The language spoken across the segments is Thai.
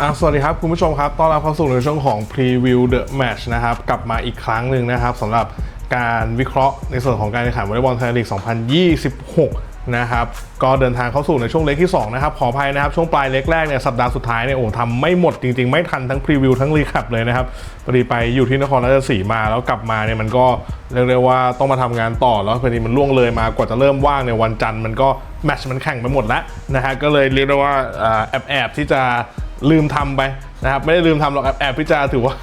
อะสวัสดีครับคุณผู้ชมครับต้อนรับเข้าสู่ในช่วงของ Preview the Match นะครับกลับมาอีกครั้งหนึ่งนะครับสำหรับการวิเคราะห์ในส่วนของการแข่งขันวอลเลย์บอลไทยลีก 2026 นะครับก็เดินทางเข้าสู่ในช่วงเล็กที่ 2 นะครับ ขออภัยนะครับ ช่วงปลายเล็กแรกเนี่ยสัปดาห์สุดท้ายเนี่ยโอ้ทำไม่หมดจริง ๆ ไม่ทันทั้งพรีวิวทั้งรีแคปเลยนะครับพอดีไปอยู่ที่นครราชสีมาแล้วกลับมาเนี่ยมันก็เรียกได้ว่าต้องมาทำงานต่อแล้วพอดีมันล่วงเลยมากว่าจะเริ่มว่างในวันจันทร์มันก็แมตช์มันแข่งไปหมดแล้วนะฮะก็เลยเรียกได้ว่าแอบแอบที่จะ ลืมทำไปนะครับไม่ได้ลืมทำหรอกแอบแอบพิจารณาถือว่า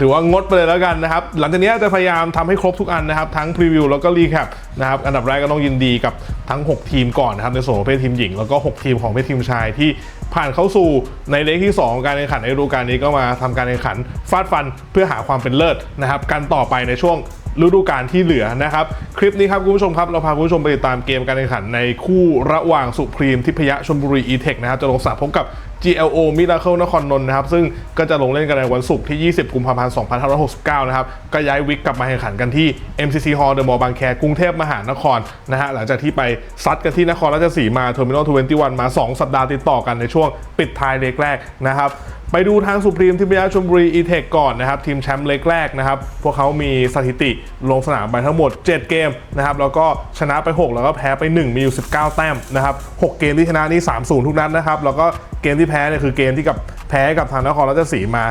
ถือว่างดไปเลยแล้วกันนะครับ หลังจากนี้จะพยายามทำให้ครบทุกอันนะครับ ทั้งพรีวิวแล้วก็รีแคปนะครับ อันดับแรกก็ต้องยินดีกับทั้ง 6 ทีมก่อนนะครับ ในส่วนของเพศทีมหญิง แล้วก็ 6 ทีมของเพศทีมชายที่ผ่านเข้าสู่ในเลขที่2ของการแข่งขันในฤดูกาลนี้ก็มาทำการแข่งขันฟาดฟันเพื่อหาความเป็นเลิศนะครับ กันต่อไปในช่วง ฤดูกาลที่เหลือนะครับ คลิปนี้ครับคุณผู้ชมครับ เราพาคุณผู้ชมไปติดตามเกมการแข่งขันในคู่ระหว่างสุพรีมทิพยะชลบุรีอีเทคนะครับจะลงสนามพบกับ GLO มิราเคิลนครนนท์นะครับ ซึ่งก็จะลงเล่นกันในวันศุกร์ที่ 20 กุมภาพันธ์ 2569 นะครับ ก็ย้ายวิกกลับมาแข่งขันกันที่ MCC Hall เดอะมอลล์บางแคกรุงเทพมหานครนะฮะหลังจากที่ไปซัดกันที่นครราชสีมาเทอร์มินอล21 มา 2 สัปดาห์ติดต่อกันในช่วงปิดท้ายเล็กแรกนะครับ ไปดูทางสุพรีมทิพยาชมบุรีอีเทคก่อนนะครับ ทีมแชมป์เล็กแรกนะครับ พวกเขามีสถิติลงสนามไปทั้งหมด 7 เกมนะครับ แล้วก็ชนะไป 6 แล้วก็แพ้ไป 1 มีอยู่ 19 แต้มนะครับ 6 เกมที่ชนะนี่ 3-0 ทุกนัดนะครับ แล้วก็เกมที่แพ้เนี่ยคือเกมที่กับแพ้กับทางนครราชสีมา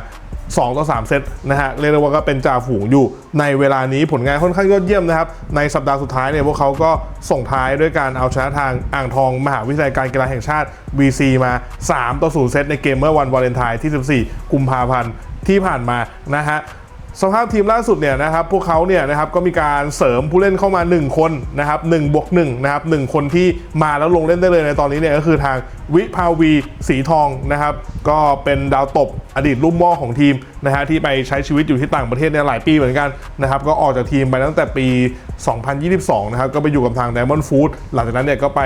2 ต่อ 3 เซตนะฮะเรียกได้ว่าก็เป็นจ่าฝูงอยู่ในเวลานี้ผลงานค่อนข้างยอดเยี่ยมนะครับ ในสัปดาห์สุดท้ายเนี่ยพวกเขาก็ส่งท้ายด้วยการเอาชนะทางอ่างทองมหาวิทยาลัยการกีฬาแห่งชาติ VC มา 3 ต่อ 0 เซตในเกมเมื่อวันวาเลนไทน์ที่ 14 กุมภาพันธ์ที่ผ่านมานะฮะ สภาพทีมล่าสุดเนี่ยนะครับพวกเขาเนี่ยนะครับก็มีการเสริมผู้เล่นเข้ามา 1 คนนะครับ1บวก1นะครับ1คนที่มาแล้วลงเล่นได้เลยในตอนนี้เนี่ยก็คือทางวิภาวีสีทองนะครับก็เป็นดาวตบอดีตรุ่มม้อของทีมนะฮะที่ไปใช้ชีวิตอยู่ที่ต่างประเทศเนี่ยหลายปีเหมือนกันนะครับก็ออกจากทีมไปตั้งแต่ปี 2022 นะครับก็ไปอยู่กับทาง Diamond Food หลังจากนั้นเนี่ยก็ไป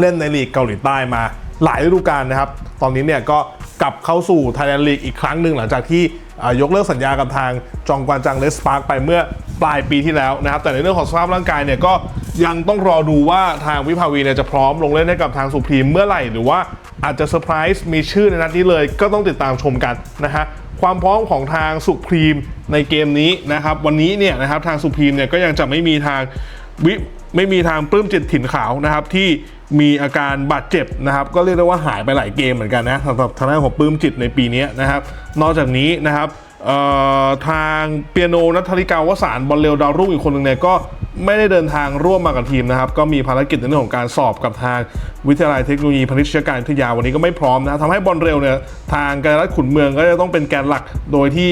เล่นในลีกเกาหลีใต้มาหลายฤดูกาลนะครับตอนนี้เนี่ยก็ กลับเข้าสู่ไทยแลนด์ลีกอีกครั้งหนึ่งหลังจากที่ยกเลิกสัญญากับทางจองกวานจังเลสปาร์กไปเมื่อปลายปีที่แล้วนะครับ แต่ในเรื่องของสภาพร่างกายเนี่ยก็ยังต้องรอดูว่าทางวิภาวีเนี่ยจะพร้อมลงเล่นให้กับทางสุพรีมเมื่อไหร่ หรือว่าอาจจะเซอร์ไพรส์มีชื่อในนัดนี้เลย ก็ต้องติดตามชมกันนะฮะความพร้อมของทางสุพรีมในเกมนี้นะครับวันนี้เนี่ยนะครับทางสุพรีมเนี่ยก็ยังจะไม่มีทางวิไม่มีทางปลื้มจิตถิ่นขาวนะครับที่ มีอาการบาดเจ็บนะครับ ก็เรียกได้ว่าหายไปหลายเกมเหมือนกันนะสำหรับทางด้านของปลื้มจิตในปีนี้นะครับ นอกจากนี้นะครับทางเปียโนนัทธริกาวสารบอลเร็วดาวรุ่งอีกคนหนึ่งเนี่ยก็ไม่ได้เดินทางร่วมมากับทีมนะครับ ก็มีภารกิจในเรื่องของการสอบกับทางวิทยาลัยเทคโนโลยีพาณิชยการวิทยาวันนี้ก็ไม่พร้อมนะทำให้บอลเร็วเนี่ยทางการรัฐขุนเมืองก็จะต้องเป็นแกนหลักโดยที่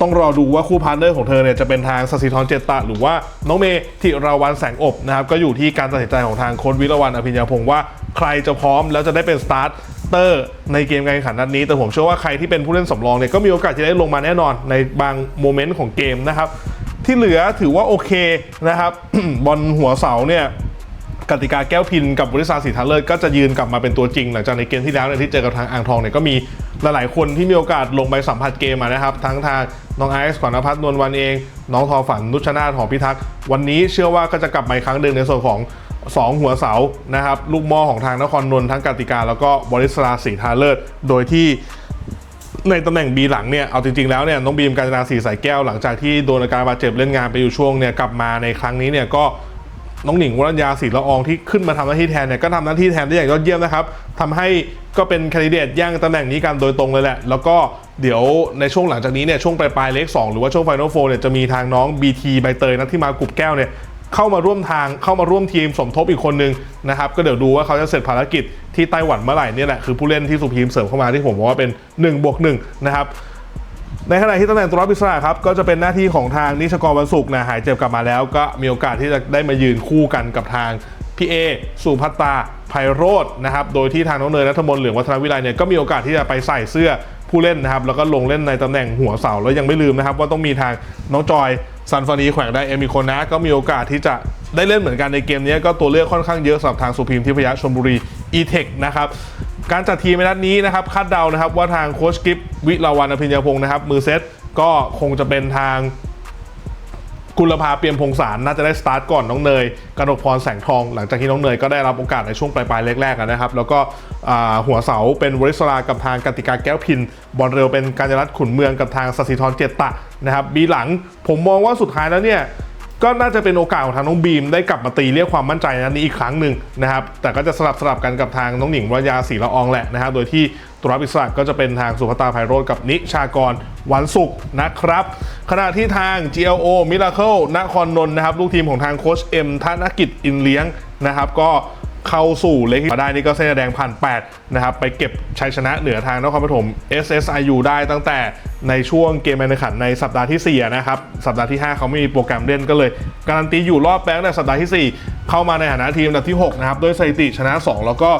ต้องรอดูว่าคู่พาร์ทเนอร์ของเธอเนี่ยจะเป็นทางสศิธรเจตตะหรือว่าน้องเมย์ธิราวันแสงอบนะครับก็อยู่ที่การตัดสินใจของทางโค้ชวิรวันอภิญญาพงศ์ว่าใครจะพร้อมแล้วจะได้เป็นสตาร์เตอร์ในเกมการแข่งขันนัดนี้ แต่ผมเชื่อว่าใครที่เป็นผู้เล่นสำรองเนี่ยก็มีโอกาสจะได้ลงมาแน่นอนในบางโมเมนต์ของเกมนะครับที่เหลือถือว่าโอเคนะครับบอลหัวเสาเนี่ย กติกาแก้วพินกับบริษัทสีทันเลิศก็จะยืนกลับมาเป็นตัวจริง หลังจากในเกมที่แล้วเนี่ยที่เจอกับทางอ่างทองเนี่ยก็มีหลายๆคนที่มีโอกาสลงไปสัมผัสเกมมานะครับ ทั้งทางน้องไอซ์ขวัญนภัทรนวลวันเอง น้องทอฝันนุชนาถหอพิทักษ์วันนี้เชื่อว่าก็จะกลับมาอีกครั้งหนึ่งในส่วนของ 2 หัวเสานะครับลูกม่อของทางนครนนท์ทั้งกติกาแล้วก็บริษัทสีทาเลิศโดยที่ในตำแหน่งบีหลังเนี่ย เอาจริงๆ แล้วเนี่ยน้องบีมการจนาสีสายแก้วหลังจากที่โดนอาการบาดเจ็บเล่นงานไปอยู่ช่วงเนี่ยกลับมาในครั้งนี้เนี่ยก็ น้องหนิงวรัญญาศรีละอองที่ขึ้นมาทำหน้าที่แทนเนี่ยก็ทำหน้าที่แทนได้อย่างยอดเยี่ยมนะครับทำให้ก็เป็นคนดิเดตย่างตำแหน่งนี้กันโดยตรงเลยแหละ แล้วก็เดี๋ยวในช่วงหลังจากนี้เนี่ยช่วงปลายๆเลข2หรือว่าช่วงไฟนอลโฟเนี่ยจะมีทางน้อง BT ใบเตยนะที่มากรุบแก้วเนี่ยเข้ามาร่วมทางเข้ามาร่วมทีมสมทบอีกคนนึงนะครับก็เดี๋ยวดูว่าเขาจะเสร็จภารกิจที่ไต้หวันเมื่อไหร่เนี่ยแหละคือผู้เล่นที่สุพีมเสริมเข้ามาที่ผมบอกว่าเป็น1บวก1นะครับ ในขณะที่ตำแหน่งตัวรับอิสระครับก็จะเป็นหน้าที่ของทางนิชกรวันศุกร์นะหายเจ็บกลับมาแล้วก็มีโอกาสที่จะได้มายืนคู่กันกับทางพี่เอสุพัตตาไพโรจน์นะครับโดยที่ทางน้องเนยนัทมนต์เหลืองวัฒนวิไลเนี่ยก็มีโอกาสที่จะไปใส่เสื้อผู้เล่นนะครับแล้วก็ลงเล่นในตำแหน่งหัวเสาแล้วยังไม่ลืมนะครับว่าต้องมีทางน้องจอยซันฟานีแขวงได้เอมิโคนะก็มีโอกาสที่จะได้เล่นเหมือนกันในเกมนี้ก็ตัวเลือกค่อนข้างเยอะสำหรับทางสุพรีมทิพยะชลบุรี e-tech นะครับ การจัดทีมในนัดนี้นะครับคาดเดานะครับว่าทางโค้ชกิฟวิลาวันอภิญญาพงศ์นะครับมือเซตก็คงจะเป็นทางกุลภาเปียมพงศารน่าจะได้สตาร์ทก่อนน้องเนยกนกพรแสงทอง หลังจากที่น้องเนยก็ได้รับโอกาสในช่วงปลายๆแรกๆนะครับ แล้วก็หัวเสาเป็นวริศรากับทางกติกาแก้วพิน บอลเร็วเป็นการจรัตขุนเมืองกับทางสศิธรเจตตะนะครับบีหลังผมมองว่าสุดท้ายแล้วเนี่ย ก็น่าจะเป็นโอกาสของทางน้องบีม ได้กลับมาตีเรียกความมั่นใจนันนี้อีกครั้งหนึ่งนะครับ แต่ก็จะสลับสลับกันกับทางน้องหนิงวรยาศรีละอองแหละนะครับโดยที่ตัวรับอิสระก็จะเป็นทางสุภตาไพโรธกับนิชากรวันศุกร์นะครับ ขณะที่ทาง GLO Miracle นครนนท์นะครับ ลูกทีมของทางโค้ชเอ็มธนกิจอินเลี้ยงนะครับ ก็ เข้าสู่เล็กมาได้นี่ก็เส้นแดงผ่าน 8 นะครับ ไปเก็บชัยชนะเหนือทางนครปฐม SSIU ได้ตั้งแต่ในช่วงเกมการแข่งขันในสัปดาห์ที่ 4 นะครับ สัปดาห์ที่ 5 เขาไม่มีโปรแกรมเล่นก็เลย การันตีอยู่รอบแบงค์ในสัปดาห์ที่ 4 เข้ามาในฐานะทีมอันดับที่ 6 นะครับด้วยสถิติชนะ 2 แล้วก็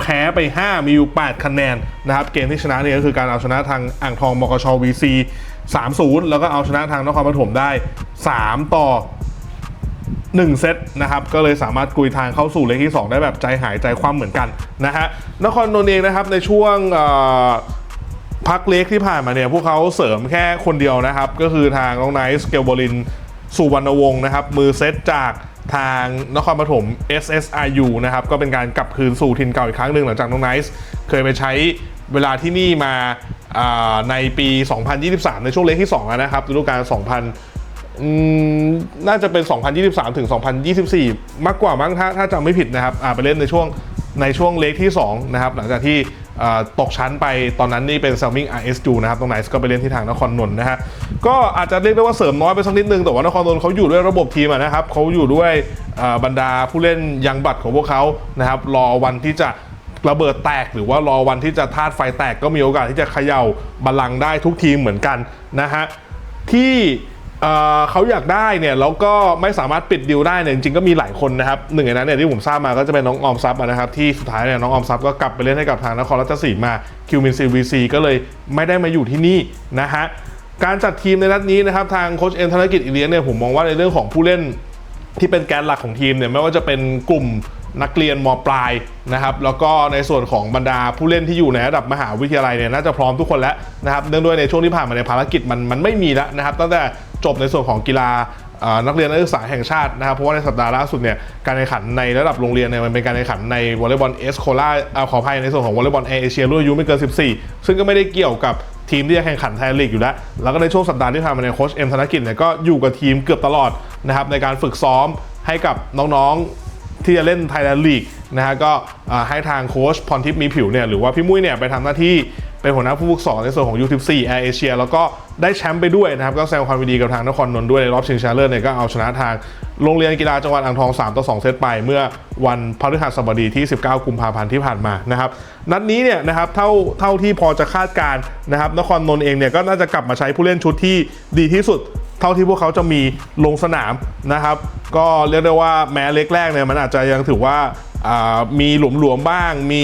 แพ้ไป 5 มีอยู่ 8 คะแนนนะครับ เกมที่ชนะเนี่ยก็คือการเอาชนะทางอ่างทองมกช VC 3-0 แล้วก็เอาชนะทางนครปฐมได้ 3 ต่อ 1 เซตนะครับก็เลยสามารถกุยทางเข้าสู่เลขที่ 2 ได้แบบใจหายใจคว่ำเหมือนกันนะฮะนครนนท์เองนะครับในช่วงพักเล็กที่ผ่านมาเนี่ยพวกเขาเสริมแค่คนเดียวนะครับ ก็คือทางน้องไนท์สเกลบอลินสุวรรณวงศ์นะครับ มือเซตจากทางนครปฐม SSRU นะครับ ก็เป็นการกลับคืนสู่ทินเก่าอีกครั้งหนึ่งหลังจากน้องไนท์เคยไปใช้เวลาที่นี่มาอ่าในปี 2023 ในช่วงเล็กที่2นะครับฤดูกาล2000 น่าจะเป็น 2023 ถึง 2024 มากกว่ามั้งถ้าถ้าจำไม่ผิดนะครับอ่าไปเล่นในช่วงในช่วงเลกที่ 2 นะครับ หลังจากที่ตกชั้นไปตอนนั้นนี่เป็น s ซ l m i n g RSU นะครับ ตรงไหนก็ไปเล่นที่ทางนครนนท์นะฮะก็อาจจะเรียกได้ว่าเสริมน้อยไปสักนิดนึง แต่ว่านครนนท์เขาอยู่ด้วยระบบทีมะนะครับเขาอยู่ด้วยบรรดาผู้เล่นยังบัตรของพวกเขานะครับรอวันที่จะระเบิดแตกหรือว่ารอวันที่จะธาตุไฟแตกก็มีโอกาสที่จะเขย่าบัลลังก์ได้ทุกทีมเหมือนกันนะฮะที่ เขาอยากได้เนี่ยแล้วก็ไม่สามารถปิดดิวได้เนี่ยจริงๆก็มีหลายคนนะครับหนึ่งในนั้นเนี่ยที่ผมทราบมาก็จะเป็นน้องออมทรัพย์นะครับที่สุดท้ายเนี่ยน้องออมทรัพย์ก็กลับไปเล่นให้กับทางนครราชสีมาคิวมินซีวีซีก็เลยไม่ได้มาอยู่ที่นี่นะฮะการจัดทีมในนัดนี้นะครับทางโค้ชเอ็มธนกิจอิเลียงเนี่ยผมมองว่าในเรื่องของผู้เล่นที่เป็นแกนหลักของทีมเนี่ยไม่ว่าจะเป็นกลุ่มนักเรียนมปลายนะครับแล้วก็ในส่วนของบรรดาผู้เล่นที่อยู่ในระดับมหาวิทยาลัยเนี่ยน่าจะพร้อมทุกคนแล้วนะครับเนื่องด้วยในช่วงที่ผ่านมาในภารกิจมันมันไม่มีแล้วนะครับตั้งแต่ จบในส่วนของกีฬานักเรียนนักศึกษาแห่งชาตินะครับเพราะว่าในสัปดาห์ล่าสุดเนี่ยการแข่งขันในระดับโรงเรียนเนี่ยมันเป็นการแข่งขันในวอลเลย์บอลเอสโคล่าขออภัยในส่วนของวอลเลย์บอลเอเชียรุ่นอายุไม่เกิน 14 ซึ่งก็ไม่ได้เกี่ยวกับทีมที่จะแข่งขันไทยลีกอยู่แล้ว แล้วก็ในช่วงสัปดาห์ที่ผ่านมาเนี่ยโค้ชเอ็มธนกิจเนี่ยก็อยู่กับทีมเกือบตลอดนะครับในการฝึกซ้อมให้กับน้องๆที่จะเล่นไทยแลนด์ลีกนะฮะก็ให้ทางโค้ชพรทิพย์มีผิวเนี่ยหรือว่าพี่มุ้ยเนี่ยไปทำหน้าที่ เป็นหัวหน้าผู้ฝึกสอนในส่วนของ U14 Air Asia แล้วก็ได้แชมป์ไปด้วยนะครับ ก็แสดงความยินดีกับทางนครนนท์ด้วยในรอบชิงชนะเลิศเนี่ยก็เอาชนะทางโรงเรียนกีฬาจังหวัดอ่างทอง 3 ต่อ 2 เซตไป เมื่อวันพฤหัสบดีที่ 19 กุมภาพันธ์ที่ผ่านมานะครับนัดนี้เนี่ยนะครับเท่าเท่าที่พอจะคาดการณ์นะครับนครนนท์เองเนี่ยก็น่าจะกลับมาใช้ผู้เล่นชุดที่ดีที่สุดเท่าที่พวกเขาจะมีลงสนามนะครับ ก็เรียกได้ว่าแม้เล็กแรกเนี่ยมันอาจจะยังถือว่า มีหลวมๆบ้าง มี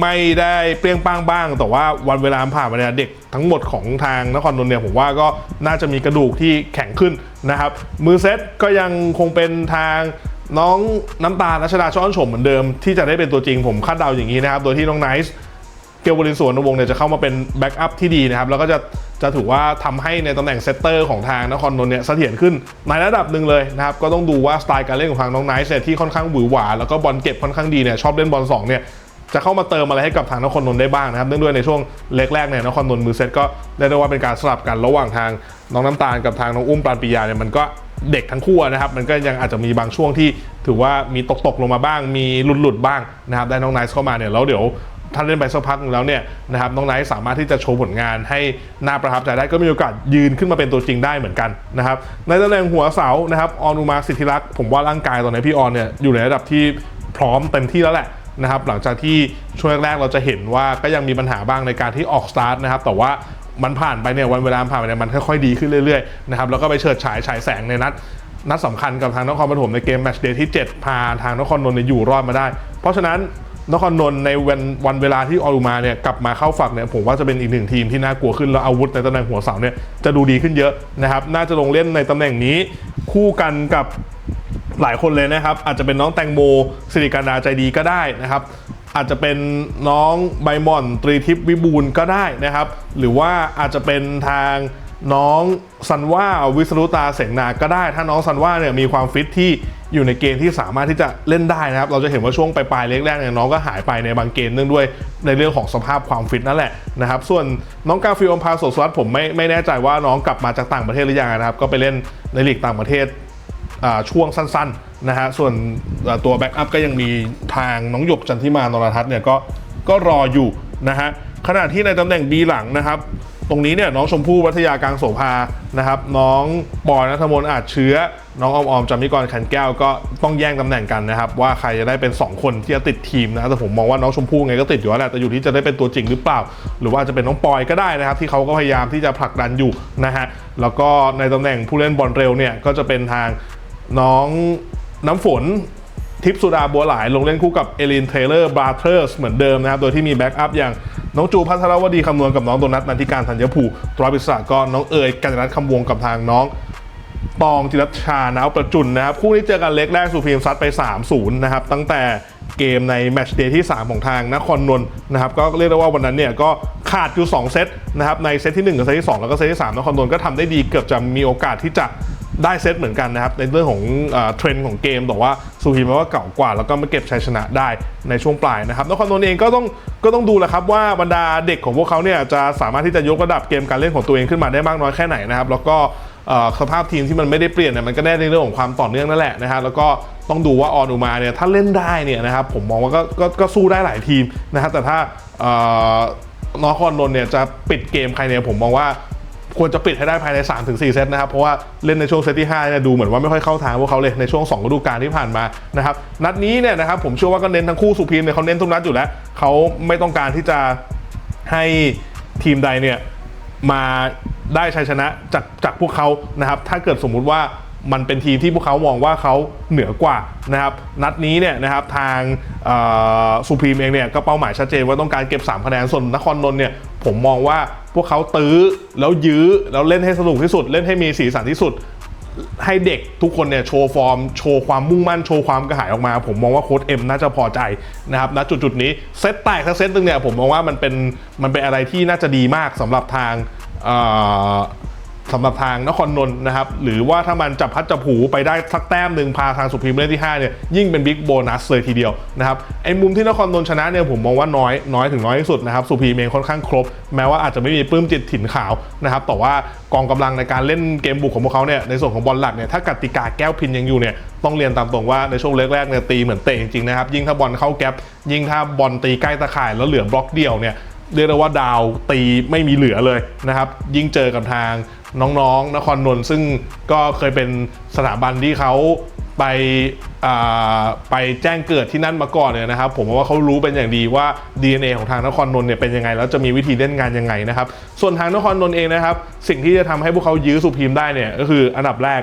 ไม่ได้เปรี้ยงป้างบ้าง แต่ว่าวันเวลาผ่านมาเนี่ยเด็กทั้งหมดของทางนครนนท์เนี่ยผมว่าก็น่าจะมีกระดูกที่แข็งขึ้นนะครับ มือเซตก็ยังคงเป็นทางน้องน้ำตาลรัชดาช้อนฉมเหมือนเดิม ที่จะได้เป็นตัวจริงผมคาดเดาอย่างนี้นะครับ โดยที่น้องไนซ์เกลบรินสวนวงเนี่ยจะเข้ามาเป็นแบ็กอัพที่ดีนะครับ แล้วก็จะ จะถือว่าทำให้ในตำแหน่งเซตเตอร์ของทางนครนนท์เนี่ยเสถียรขึ้นในระดับหนึ่งเลยนะครับ ก็ต้องดูว่าสไตล์การเล่นของทางน้องไนท์เนี่ยที่ค่อนข้างหวือหวาแล้วก็บอลเก็บค่อนข้างดีเนี่ยชอบเล่นบอลสองเนี่ยจะเข้ามาเติมอะไรให้กับทางนครนนท์ได้บ้างนะครับ เนื่องด้วยในช่วงเล็กแรกเนี่ยนครนนท์มือเซตก็เรียกได้ว่าเป็นการสลับกันระหว่างทางน้องน้ำตาลกับทางน้องอุ้มปราณปิยาเนี่ยมันก็เด็กทั้งคู่นะครับ มันก็ยังอาจจะมีบางช่วงที่ถือว่ามีตกตกลงมาบ้าง มีหลุดหลุดบ้างนะครับ ได้น้องไนท์เข้ามาเนี่ยแล้วเดี๋ยว ถ้าเล่นไปสักพักนึงแล้วเนี่ยนะครับน้องไนท์สามารถที่จะโชว์ผลงานให้น่าประทับใจได้ก็มีโอกาสยืนขึ้นมาเป็นตัวจริงได้เหมือนกันนะครับในตำแหน่งหัวเสานะครับออนุมาสิทธิรักษ์ผมว่าร่างกายตอนนี้พี่ออนเนี่ยอยู่ในระดับที่พร้อมเต็มที่แล้วแหละนะครับหลังจากที่ช่วงแรกๆเราจะเห็นว่าก็ยังมีปัญหาบ้างในการที่ออกสตาร์ทนะครับแต่ว่ามันผ่านไปเนี่ยวันเวลาผ่านไปเนี่ยมันค่อยๆดีขึ้นเรื่อยๆนะครับแล้วก็ไปเฉิดฉายฉายแสงในนัดนัดสำคัญกับทางนครปฐมในเกมแมตช์เดย์ที่ 7 พาทางนครนนท์อยู่รอดมาได้ เพราะฉะนั้น นครนนท์ในวันวันเวลาที่ออรุมาเนี่ยกลับมาเข้าฝักเนี่ยผมว่าจะเป็นอีกหนึ่งทีมที่น่ากลัวขึ้นแล้วอาวุธในตำแหน่งหัวเสาเนี่ยจะดูดีขึ้นเยอะนะครับน่าจะลงเล่นในตำแหน่งนี้ คู่กันกับหลายคนเลยนะครับ อาจจะเป็นน้องแตงโมสิริการดาใจดีก็ได้นะครับอาจจะเป็นน้องใบหม่อนตรีทิพย์วิบูลย์ก็ได้นะครับ หรือว่าอาจจะเป็นทางน้องซันว่าวิสรุตาเสงนาก็ได้ ถ้าน้องซันว่าเนี่ยมีความฟิตที่ อยู่ในเกณฑ์ที่สามารถที่จะเล่นได้นะครับ เราจะเห็นว่าช่วงปลายๆเล็กแรกเนี่ยน้องก็หายไปในบางเกมเนื่องด้วยในเรื่องของสภาพความฟิตนั่นแหละนะครับส่วนน้องกาฟิลอมพาโสสวัสดผมไม่ไม่แน่ใจว่าน้องกลับมาจากต่างประเทศหรือยังนะครับก็ไปเล่นในลีกต่างประเทศช่วงสั้นๆนะฮะส่วนตัวแบ็กอัพก็ยังมีทางน้องหยกจันทิมานรทัศน์เนี่ยก็ก็รออยู่นะฮะขณะที่ในตำแหน่ง B หลังนะครับ ตรงนี้เนี่ยน้องชมพู่วัทยากลางโสภานะครับ น้องปอยนัทมนต์อาจเชื้อ น้องออมออมจามิกรขันแก้วก็ต้องแย่งตำแหน่งกันนะครับ ว่าใครจะได้เป็น 2 คนที่จะติดทีมนะแต่ผมมองว่าน้องชมพู่ไงก็ติดอยู่แล้วแหละแต่อยู่ที่จะได้เป็นตัวจริงหรือเปล่า หรือว่าจะเป็นน้องปอยก็ได้นะครับ ที่เขาก็พยายามที่จะผลักดันอยู่นะฮะแล้วก็ในตำแหน่งผู้เล่นบอลเร็วเนี่ยก็จะเป็นทางน้องน้ำฝน ทิพสุดาบัวหลายลงเล่นคู่กับเอลินเทเลอร์บราเธอร์สเหมือนเดิมนะครับ โดยที่มีแบ็กอัพอย่างน้องจูพัทรวดีคำนวณกับน้องโดนัทนันทิการธัญภูตรอยปิศาก็น้องเอ๋ยกัญญรัตน์คำวงกับทางน้องปองจิรัชานาวประจุนนะครับ คู่นี้เจอกันเล็กแรกสุพรีมซัดไป 3-0 นะครับ ตั้งแต่เกมในแมตช์เดย์ที่ 3 ของทางนครนนท์นะครับ ก็เรียกได้ว่าวันนั้นเนี่ยก็ขาดอยู่ 2 เซตนะครับ ในเซตที่ 1 กับเซตที่ 2 แล้วก็เซตที่ 3นครนนท์ก็ทำได้ดีเกือบจะมีโอกาสที่จะ ได้เซตเหมือนกันนะครับ ในเรื่องของเทรนด์ของเกมแต่ว่าสุพรีมว่าเก่ากว่า แล้วก็มาเก็บชัยชนะได้ในช่วงปลายนะครับนครนนท์เองก็ต้องก็ต้องดูแหละครับว่าบรรดาเด็กของพวกเขาเนี่ยจะสามารถที่จะยกระดับเกมการเล่นของตัวเองขึ้นมาได้มากน้อยแค่ไหนนะครับ แล้วก็สภาพทีมที่มันไม่ได้เปลี่ยนเนี่ยมันก็แน่ในเรื่องของความต่อเนื่องนั่นแหละนะฮะแล้วก็ต้องดูว่าออนอุมาเนี่ยถ้าเล่นได้เนี่ยนะครับผมมองว่าก็ก็ก็สู้ได้หลายทีมนะครับแต่ถ้าเอ่อนครนนท์เนี่ยจะปิดเกมใครเนี่ยผมมองว่า ควรจะปิดให้ได้ภายใน 3-4 เซตนะครับ เพราะว่าเล่นในช่วงเซตที่5เนี่ยดูเหมือนว่าไม่ค่อยเข้าทางพวกเขาเลยในช่วง2ฤดูกาลที่ผ่านมานะครับนัดนี้เนี่ยนะครับผมเชื่อว่าก็เน้นทั้งคู่สุพีมเนี่ยเขาเน้นทุกนัดอยู่แล้วเขาไม่ต้องการที่จะให้ทีมใดเนี่ยมาได้ชัยชนะจากจากพวกเขานะครับ ถ้าเกิดสมมุติว่ามันเป็นทีมที่พวกเขามองว่าเขาเหนือกว่านะครับ นัดนี้เนี่ยนะครับทางสุพรีมเองเนี่ยก็เป้าหมายชัดเจนว่าต้องการเก็บ 3 คะแนน ส่วนนครนนท์เนี่ย ผมมองว่าพวกเขาตื้อแล้วยื้อแล้วเล่นให้สนุกที่สุด เล่นให้มีสีสันที่สุด ให้เด็กทุกคนเนี่ยโชว์ฟอร์ม โชว์ความมุ่งมั่นโชว์ความกระหายออกมา ผมมองว่าโค้ชเอ็มน่าจะพอใจนะครับณจุดจุดนี้เซตแตกทั้งเซตหนึงเนี่ยผมมองว่ามันเป็นมันเป็นอะไรที่น่าจะดีมากสำหรับทางอ สำหรับทางนครนนท์นะครับ หรือว่าถ้ามันจับพัดจับผูไปได้สักแต้มหนึ่งพาทางสุพรีมเล่นที่5เนี่ยยิ่งเป็นบิ๊กโบนัสเลยทีเดียวนะครับไอ้มุมที่นครนนท์ชนะเนี่ยผมมองว่าน้อยน้อยถึงน้อยที่สุดนะครับสุพรีมเองค่อนข้างครบ แม้ว่าอาจจะไม่มีปลื้มจิตถิ่นขาวนะครับแต่ว่ากองกำลังในการเล่นเกมบุกของพวกเขาเนี่ยในส่วนของบอลหลักเนี่ยถ้ากติกาแก้วพินยังอยู่เนี่ยต้องเรียนตามตรงว่าในช่วงแรกๆเนี่ยตีเหมือนเตะจริงๆนะครับยิ่งถ้าบอลเข้าแก๊ปยิ่งถ้าบอลตีใกล้ตะข่ายแล้วเหลือบล็อกเดียวเนี่ย เรียกได้ว่าดาวตีไม่มีเหลือเลยนะครับ ยิ่งเจอกับทางน้องๆนครนนท์ซึ่งก็เคยเป็นสถาบันที่เขาไปไปแจ้งเกิดที่นั่นมาก่อนเนี่ยนะครับ ผมว่าเขารู้เป็นอย่างดีว่า DNA ของทางนครนนท์เนี่ยเป็นยังไง แล้วจะมีวิธีเล่นงานยังไงนะครับ ส่วนทางนครนนท์เองนะครับ สิ่งที่จะทำให้พวกเขายื้อสุพีมได้เนี่ยก็คืออันดับแรก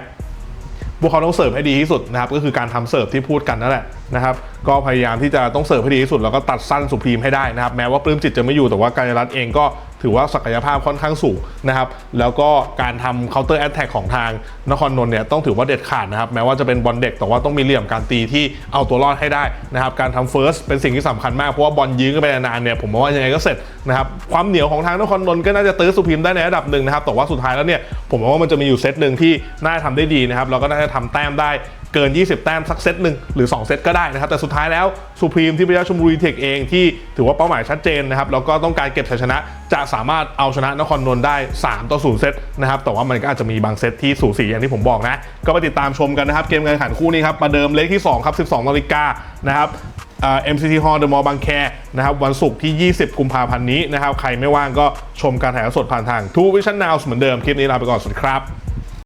พวกเขาต้องเสิร์ฟให้ดีที่สุดนะครับ ก็คือการทำเสิร์ฟที่พูดกันนั่นแหละ นะครับก็พยายามที่จะต้องเสิร์ฟให้ดีที่สุดแล้วก็ตัดสั้นสุพรีมให้ได้นะครับแม้ว่าปลื้มจิตจะไม่อยู่แต่ว่าการรัตน์เองก็ถือว่าศักยภาพค่อนข้างสูงนะครับแล้วก็การทำ counter attack ของทางนครนนท์เนี่ยต้องถือว่าเด็ดขาดนะครับแม้ว่าจะเป็นบอลเด็กแต่ว่าต้องมีเหลี่ยมการตีที่เอาตัวรอดให้ได้นะครับการทำ first เป็นสิ่งที่สำคัญมากเพราะว่าบอลยื้อกันไปนานเนี่ยผมว่ายังไงก็เสร็จนะครับความเหนียวของทางนครนนท์ก็น่าจะตื้อสุพรีมได้ในระดับหนึ่งนะครับแต่ว่าสุดท้ายแล้วเนี่ยผมว่ามันจะมีอยู่เซตหนึ่งที่น่าจะทำได้ดีนะครับแล้วก็น่าจะทำแต้มได้ เกิน 20 แต้มสักเซตหนึ่งหรือ 2 เซตก็ได้นะครับ แต่สุดท้ายแล้วสุพรีมที่พยาชมบุรีเทคเองที่ถือว่าเป้าหมายชัดเจนนะครับแล้วก็ต้องการเก็บชัยชนะ จะสามารถเอาชนะนครนนท์ได้ 3 ต่อ 0 เซตนะครับแต่ว่ามันก็อาจจะมีบางเซตที่สูสีอย่างที่ผมบอกนะ ก็ไปติดตามชมกันนะครับ เกมการแข่งขันคู่นี้ครับมาเดิมเลขที่2ครับ12นาฬิกานะครับเอ่า MCT Hall The Mall บางแคนะครับวันศุกร์ที่ 20 กุมภาพันธ์นี้นะครับใครไม่ว่างก็ชมการถ่ายทอดสดผ่านทางทูวิชั่นนาวเหมือนเดิมคลิปนี้ลาไปก่อนสวัสดีครับ